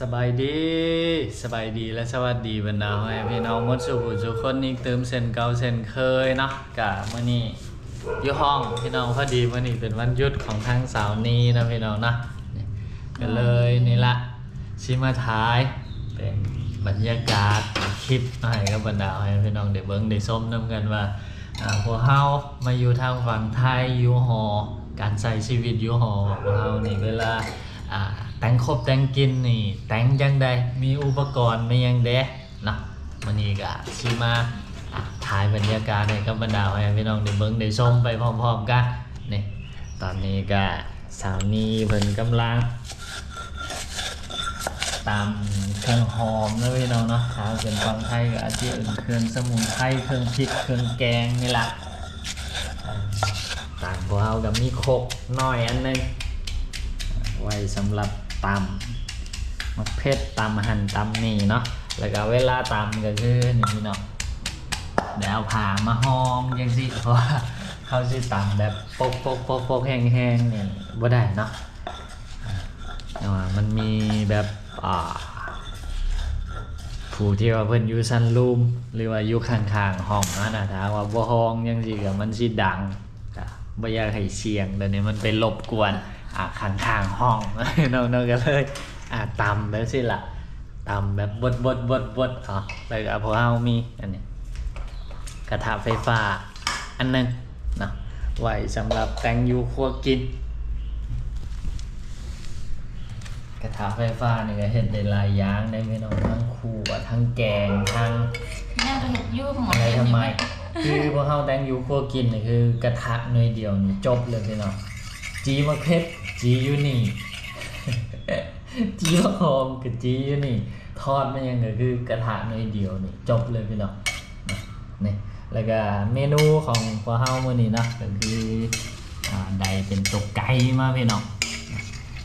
สบายดีสบายดีและสวัสดีบรรดาแม่พี่น้องมดสุขุทุกคนอีกเติมเส้นเก่าเส้นเคยเนาะกะเมื้อนี้อยู่ห้องพี่น้องพอดีเมื้อนี้เป็นวันหยุดของทางสาวนีนะพี่น้องนะก็เลยนี่ละชิมาท้ายเป็นบรรยากาศคลิปมาให้กับบรรดาแม่พี่น้องได้เบิ่งได้มนํกันว่าอ่าพวกเฮามาอยู่ทางฝั่งไทยอยู่หอการใช้ชีวิตอยู่หอของพวกเฮานี่เวลาอ่า แต่งครบแต่งกินนี่ แต่งยังไดมีอุปกรณ์ไม่ยังเดะเนาะวันนี้ก็สิมาอะถ่ายบรรยากาศให้กับบรรดาให้พี่น้องได้เบิ่งได้ชมไปพร้อมๆกันนี่ตอนนี้ก็สาวนี้เพิ่นกำลังตามเครื่องหอมนะพี่น้องเนาะถ้าเป็นฟังไทยก็อาจจะเป็นเครื่องสมุนไพรเครื่องพริกเครื่องแกงนี่ละต่างพวกเรากับมีโคกน้อยอันหนึงไว้สำหรับ ตำมะเพ็ดตำหั่นตำนี่เนาะแล้วก็เวลาตำก็คือนี่เนาะเดี๋ยวเอาผ่ามาห้อมยังสิเพราะว่าเขาสิตำแบบโปกโปกโปกโปกแห้งแห้งๆนี่ยบ่ได้เนาะแต่ว่ามันมีแบบอ่าผู้ที่ว่าเพิ่นอยู่ชั้นรูมหรือว่าอยู่ข้างๆห้องนั่นนะถ้าว่าบ่ห้องยังสิก็มันสิดังบ่อยากให้เสียงเดี๋ยวนี้มันไปรบกวน ข้างข้างๆห้องน้องๆก็เลยอ่าตำแบบสิล่ะตำแบบบดบดบดบดอ๋อแล้วก็พวกเรามีอันนี้กระทะไฟฟ้าอันหนึงเนาะไว้สำหรับแต่งอยูครัวกิน กระทะไฟฟ้านี่ก็เห็นได้หลายอย่างได้ไม่น้องทั้งคั่วทั้งแกงทั้งแม่ก็เห็ดยูหมดอะไรเลยทำไม คือพวกเขาแต่งอยูครัวกินนี่คือกระทะหน่วยเดียวนี่จบเลยพี่น้อง จีมะเพ็ดจีอยู่นี่จีมะหอมกับจีอยู่นี่ ทอดมันยังก็คือกระทะหน่วยเดียวนี่จบเลยพี่น้องนี่แล้วก็เมนูของพวกเฮามื้อนี้เนาะก็คืออ่าใดเป็นตกไก่มาพี่น้อง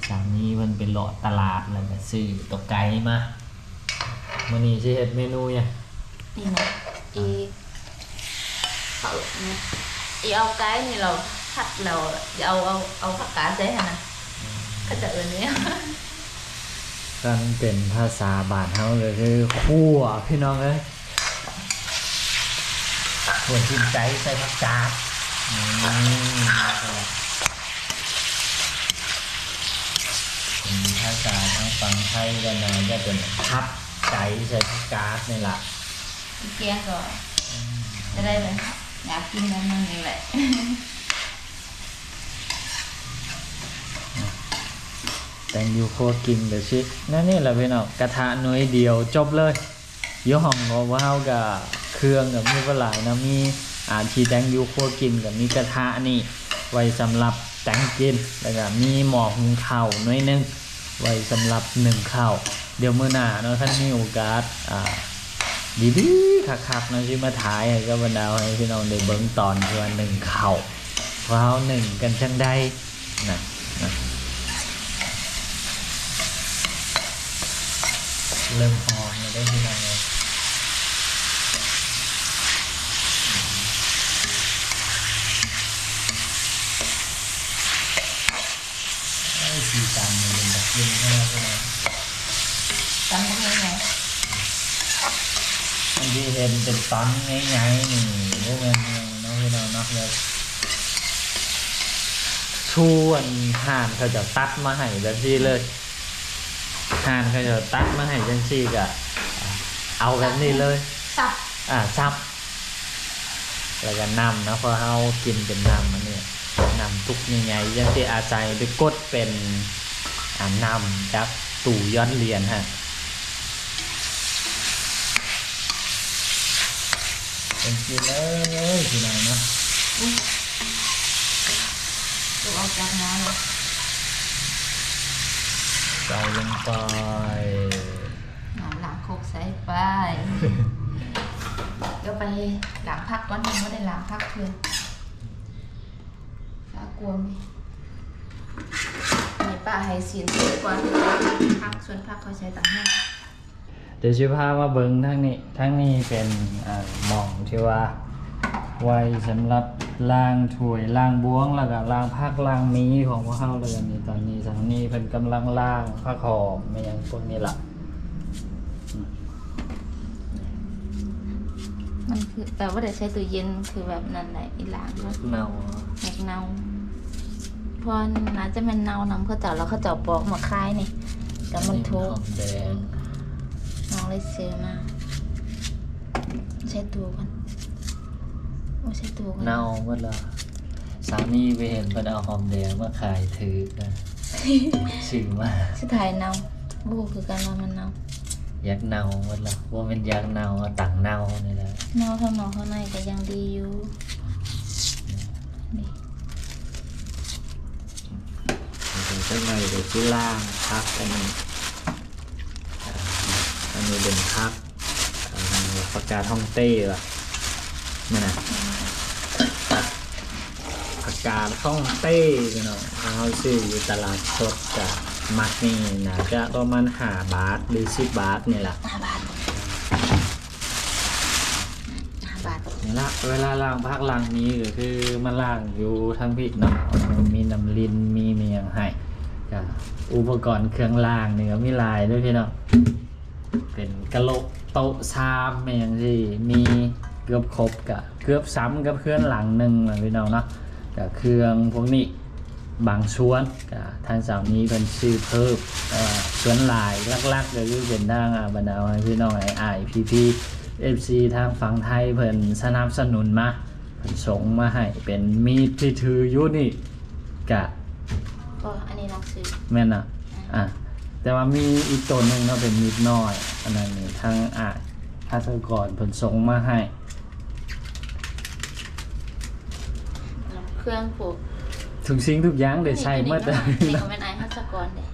สามีมันเป็นเลาะตลาดแล้วก็ซื้อตกไก่มามื้อนี้สิเฮ็ดเมนูหยังนี่นะอีเขาเนี่ยอีเอาไก่นี่เรา ผัดเราจะเอาเอาเอาผักกาดใส่ฮะนะก็จะเอินเนี่ยกันเป็นภาษาบานเฮาก็คือคั่วพี่น้องเอ้ยถั่วชิมใจใส่ผักกาดอืมเป็นภาษาทางฝั่งไทยกันนะจะเป็นพับใจใส่ผักกาดนี่แหละอีเกียงก็จะได้เลยอยากกินนั่นนั่นนี่แหละ แตงยูโคกินเดี๋ยวชินั่นนี่แหละพี่น้องกระทะหน่วยเดียวจบเลยยี่ห้องของว้าวกับเครื่องกับมีหลายนะมีอาชีแตงยูโคกินกับมีกระทะนี่ ไว้สำหรับแตงกินแล้วก็มีหม้อหุงข้าวหน่วยนึงไว้สำหรับหนึ่งข้าวเดี๋ยวมื้อหน้าเนาะท่านมีโอกาสอ่าดีๆคักๆเนะที่มาถ่ายให้กับรรดาให้พี่น้องได้เบิ่งตอนที่ว่าหนึ่งข้าวว้าวหนึ่งกันจังได้นะนะ เริ่มหอมเลยได้ที่ไหนเลยไอ้สีสันมันเป็นแบบยินใช่ไหมใช่ไหมตำเป็นยังไงอันที่เห็นเป็นตันง่ายๆนี่พวกมันน้องพี่น้องเนักเลยชวนห่านเขาจะตัดมาให้แบบนี้เลย ห่านเขาจะตัดมาให้จังซี่กะเอาแบบนี้เลยสับอ่าซับ แล้วก็นำนะเพราะเขากินเป็นนำมันเนี่ยนำทุกยังไงยังที่อาศัยไปกดเป็นอ่านำจากตู่ย้อนเรียนฮะเป็นกินเลยทีไหนเนาะตัวเอาจากน้ำเลย ใส่ลงไปน้ำหลังโคกใส่ไป เดี๋ยวไปหลังพักก่อนยังไม่ได้หลังพักเลยถ้ากลัวไหมมีป้าให้เสียนซื้อก่อนพักส่วนพักเขาใช้ต่างหากเดี๋ยวชิพามาเบิ้งทั้งนี้ทั้งนี้เป็นอ่าหม่องที่ว่า ไว้สำหรับ ล้างถ้วยล้างบ้วงแล้วก็ล้างผักล้างมีของพวกเฮาเลยอันนี้ตอนนี้ทางนี้เพิ่นกำลังล้างผักหอมไม่ยังพวกนี้ล่ะมันคือแต่ว่าเดี๋ยวใช้ตู้เย็นคือแบบนั้นแหละอีหลางเนาะเนาแหกเนาเพราะน่าจะเป็นเนานำเขาเจ้าแล้วเขาเจ้าปอกมาคายนี่แต่มันทุกหอมแดงน้องเลยซื้อมาใช้ตัวกัน โอ้ใช้ตัวกันเน่าหมดและสามีไปเห็นเพิ่นเอาหอมแดงมาขายถือกันชื่อมาสุดท้ายเนาบูคือการว่ามันเนาอยากเน่าหมดและว่าเป็นอยากเน่าเอาตังเน่านี่แหละเนาข้างนอกข้างในก็ยังดีอยู่นี่เดี๋ยวสักหน่อยเดี๋ยวที่ล่างพักอันนี้อ่าอันนี้เป็นพักอันนี้ประกาศฮ่องเต้ล่ะ นี่นะประกาศฮ่องเต้พี่น้องเขาซื้ออยู่ตลาดสดกับมัดนี่นะจะประมาณห้าบาทหรือสิบบาทนี่แหละห้าบาทห้าบาทนี่ละเวลาล้างพักล้างนี้ก็คือมาล้างอยู่ทั้งพริกเนาะมีน้ำลินมีเมียงให้ก็อุปกรณ์เครื่องล้างนี่ก็มีหลายด้วยพี่เนาะเป็นกะโหลกโต๊ะชามเมียงที่มี เกือบครบกับเกือบซ้ำกับเครื่องหลังหนึ่งนะพี่น้องเนาะกับเครื่องพวกนี้บางส่วนกับทางสาวนี้เป็นชื่อเพิ่มเอ่อส่วนหลายลักๆก็คือเป็นทางอ่าบรรดาให้พี่น้องไอ้ไอพีพี FC ทางฝั่งไทยเพิ่นสนับสนุนมาเพิ่นส่งมาให้เป็นมีดที่ถืออยู่นี่กะก็อันนี้น้องซื้อแม่นอะอะแต่ว่ามีอีกตัวหนึงเนาะเป็นมีดน้อย อันนั้นนี่ทางอะภาสกรเพิ่นส่งมาให้ เครื่องปลูกทุกสิ่งทุกอย่างได้ใช้หมดเลยนี่เนาะก็เป็นไอฮัสกรเด้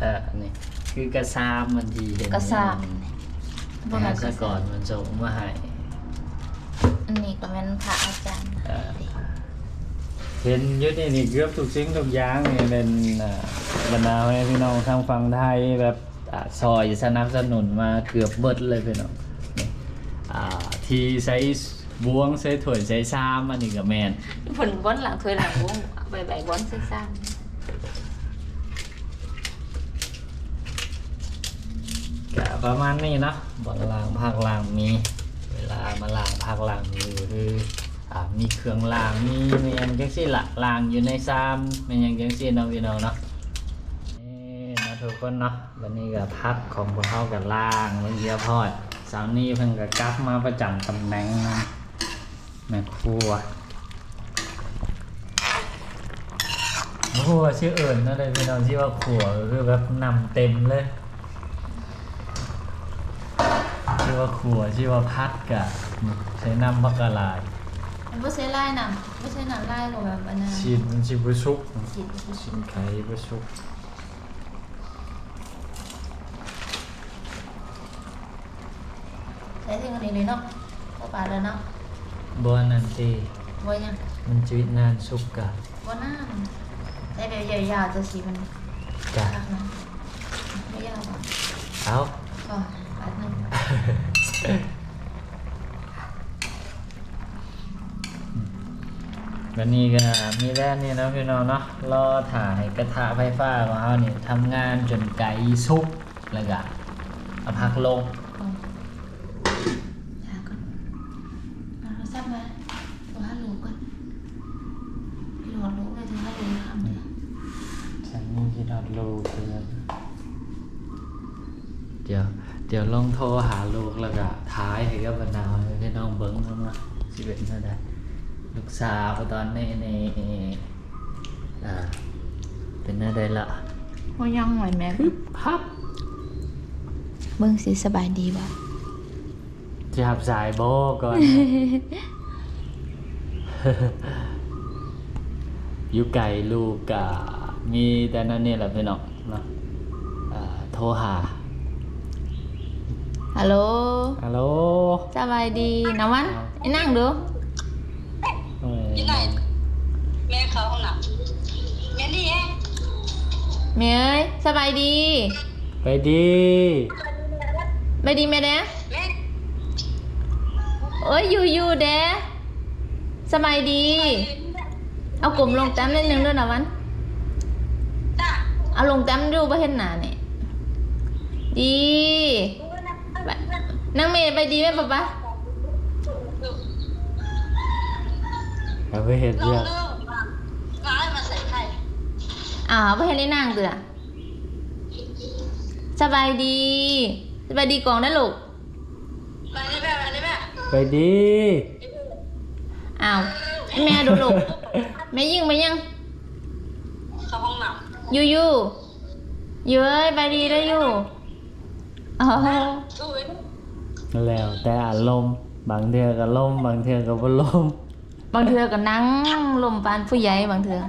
เออนี่คือกระซามมันดีเห็นกระซามภาสกรมันส่งมาให้อันนี้ก็เป็นพระอาจารย์เออเห็นอยุดนี่นี่เกือบทุกสิ่งทุกอย่างนี่เป็นอ่าบรรดาให้พี่น้องทางฝั่งไทยแบบอ่าซอยสนับสนุนมาเกือบเบิดเลยพี่น้องนี่อ่าที่ใช้ บวงใช้ถ้วยใช้ชามอันนี้ก็แมนผลบอนหลังถ้วยหลังวงใบใบบอนใส่ซ้ก็ประมาณนี้เนาะบอลล่างภาคล่างมี เวลามาล่างภาคล่างมีคืออ่ามีเครื่องล่างมีมีอย่างจังซี่ละล่างอยู่ในซามมีอย่างจังซี่เนาะพี่น้องเนาะนี่นะทุกคนเนาะวันนี้ก็พักของพวกเขากับล่างเมื่อกี้พ่อยสาวนี้เพิ่งก็กลับมาประจำตำแหน่งนะ แม่ครัวโอ้โหชื่อเอิญนั่นเลยพี่น้องที่ว่าครัวก็คือแบบนำเต็มเลยชื่อว่าครัวชื่อว่าพัดกะใช้น้ำมะกะลายำมันไม่ใช่ไล่น่ะไม่ใช่น่ะไล่หรอกแบบอันนั้นชินชิบุชุกจิตชินไข่บุชุกใช้ถึงอันนี้เลยเนาะเข้าปากเลยเนาะ บอนันตีบ่ยังมันชีวิตนานสุกกะบ่น้ำใช้แบบยาวๆจะสีมันกะรักนะไม่ยาวป่ะเอาก็ปัดหนึงวันนี้ก็มีแว่นนี่เนาะพี่น้องเนาะรอถ่ายกระทะไฟฟ้าของเขานี่ทำงานจนไก่สุกแล้วก็เอาพักลง ก่อนหาก่อนเอาโทรศัพท์มาโทรหาลูกก่อนพี่รอลูกเลยโทรหาลูกนะคำเดียว ฉันมีที่นอดลูกเพื่อนเดี๋ยวเดี๋ยวลองโทรหาลูกแล้วก็ท้ายให้กับบรรดาพี่น้องเบิ้งเข้ามาสิเป็นเท่าใดลูกสาวตอนนี้ในอ่าเป็นหน้าใดละว่ายังหน่อยแม่ครับเบิ่งสิสบายดีบ่จะหับสายโบก่อน อยู่ไกลลูกกะมีแต่นั่นนี่แหละพี่น้องเนาะอ่าโทรหา ฮัลโหล ฮัลโหลสบายดีน้ำวันไอ้นั่งดูเอ้ยที่ไหนแม่เขาห้องน้ำแม่นี่เองเมยสบายดีไปดีไปดีแม่เด้แม่โอ้ยอยู่อยู่เด้สบายดี เอากลมลงแต้มนิดนึงด้วยนะวัน จ้าเอาลงแต้มดูประเห็นหนาเนี่ยดี ไปนั่งเมย์ไปดีไหมป๊าป๊าเราไปเห็นลเรื่องงเรื่องร้ายมาใส่ไข่อ่าวประเห็นได้นั่งเตือสบายดีสบายดีกล่องนะลูกไปได้แม่ไปได้แม่ไปดีอ้าวให้แม่ดูลูกแม่ยิงไปยังเข้าห้องน้ยูยูยูเอ้ยไปดีได้อยู่ อ๋อำสู้ไว้แล้วแต่อารมณ์บางเทือก็ล่มบางเทือก็บ่ล่มบางเทือก็นั่งลมปานผู้ใหญ่บางเทือ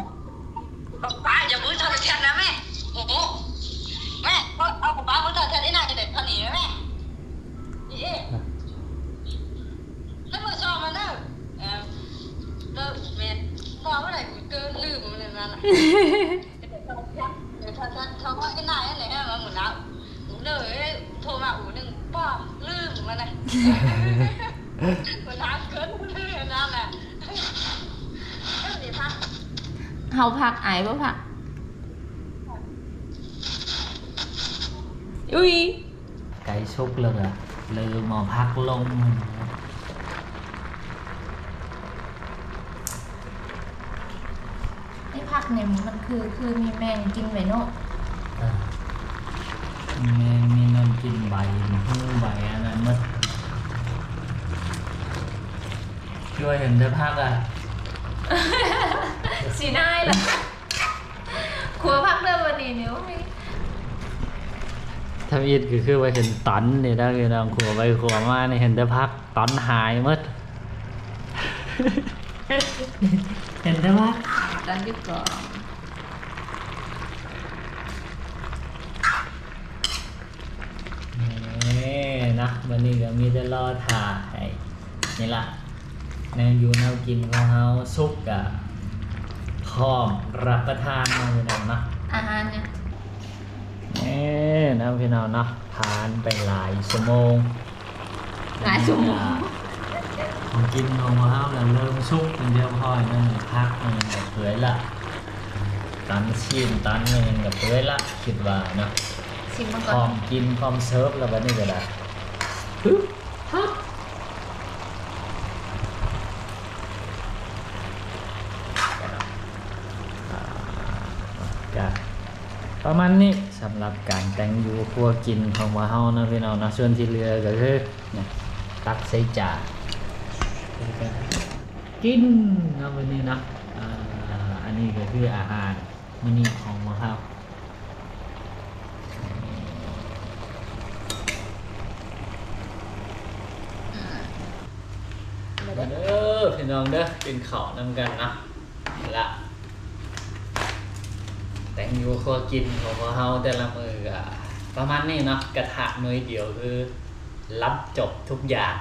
ป้าอย่ามือถอดแทนนะแม่โอ้โหแม่เอาของป้ามือถอดแทนได้นานจะเด็ดพันหนีไหมแม่นี่แล้วมือชอบมันเด้อเออเลิกแม่พอเมื่อไหร่กูเกินลืมมันเลยนั่นน่ะเดี๋ยวถ้าถ้าถ้าว่าไอ้นายอันไหนมาหมุนแล้วหนูเลย โทรมาอูหนึ่งป้าลืมมันเลยมันทางเกินลืมนั่นแหละเอ้ยเดี๋ยวพักเฮาพักอายบ่พัก อุ้ยไก่ชุกเลยอะลืมมาพักลมไอ้พักเนี่ยมันคือคือมีแมงกินไว้เนาะอ่าแม่มีนอนกินใบหูใบอันนั้นหมดช่วยเห็นได้พักอะสีนายล่ะครัวพักเริ่มวันนี้นิ้วมีทำอิดก็คือว่าเห็นตันนี่ถ้าคือน้องขัวไปขัวมานี่เห็นได้พักตันหายหมดเห็นได้พักกันดีกว่านี่นะ วันนี้ก็มีแต่รอถ่ายนี่ล่ะแนวอยู่แนวกินของเฮาสุกอะพร้อมรับประทานมาอยู่นั่นเนาะอาหารเนี่ยนี่นะพี่น้องเนาะทานไปหลายชั่วโมงหลายชั่วโมงของกินของเฮาแล้วเริ่มสุกเป็นเรียบร้อยนั่นพักมันกับเผยละตันชีนตันมันกับเผยละคิดว่าเนาะชิมมันพก่ร้ออนมกินพร้อมเซิร์ฟแล้วบัดนี้ก็ได้ ปึ๊บฮับก็ประมาณนี้สำหรับการแต่งอยู่ครัวกินของว่าเฮานะพี่น้องนะส่วนที่เหลือก็คือนี่ตักใส่จานกินนะวันนี้นะอ,อันนี้ก็คืออาหารมื้อนี้ของว่าเฮาเด้อ พี่น้องเด้อกินข้าวนำกันนะละแตงยู่ครัวกินของพวเฮาแต่ละมือก็ประมาณนี้เนาะกระทะมือเดียวคือ รับจบทุกอย่าง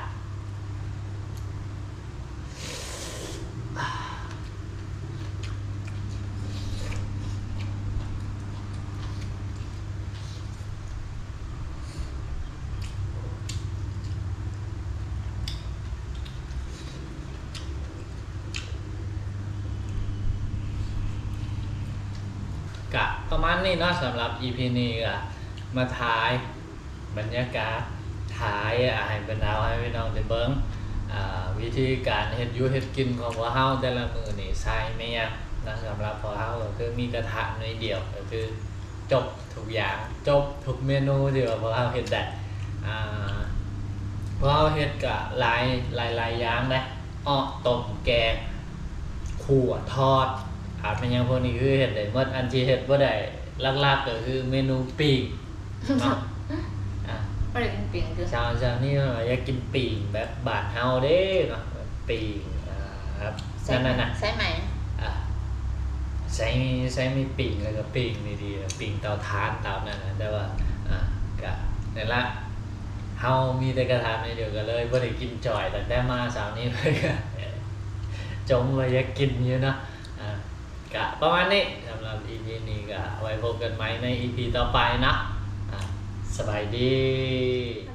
กะ ประมาณนี้เนาะสำหรับ EP นี้ก็มาถ่ายบรรยากาศถ่ายอาหารเป็นดาวให้พี่น้องได้เบิ้งวิธีการเฮ็ดยูเฮ็ดกินของพวกเฮาแต่ละมือนี่ใส่ไหม่ยนะสำหรับพวกเฮาก็คือมีกระทะน้อยเดียวก็คือจบทุกอย่างจบทุกเมนูที่ว่าพวกเฮาเฮ็ดได้อ่พวกเฮาเฮ็ดก็หลายหลายหลายอย่างนะอ้อต้มแกงขั่วทอด อาจเป็นอย่างพวกนี้คือเห็ดได้หมดอันที่เห็ดบ่ได้ลักๆก็คือเมนูปีกเนาะอะไม่ได้เป็นเปลี่ยนคือชาวชาวนี่ว่าอยากกินปีกแบบบาดเฮาเด้เนาะแบบปีกอ่าครับใส่นั่นน่ะใส่ไหมอะใช้มีใช้มีปีกแล้วก็ปีกนี่ดีปีกเตาถ่านเตานั่นนะแต่ว่าอะก็นั่นละเฮามีแต่กระทานในเดียวกันเลยบ่ได้กินจ่อยตั้งแต่มาสาวนี้เลยก็จมว่าอยากกินอยู่เนาะอ่า กะประมาณนี้สำหรับ EP นี้ก็ไว้พบกันไหมใน EP ต่อไปนะ สบายดี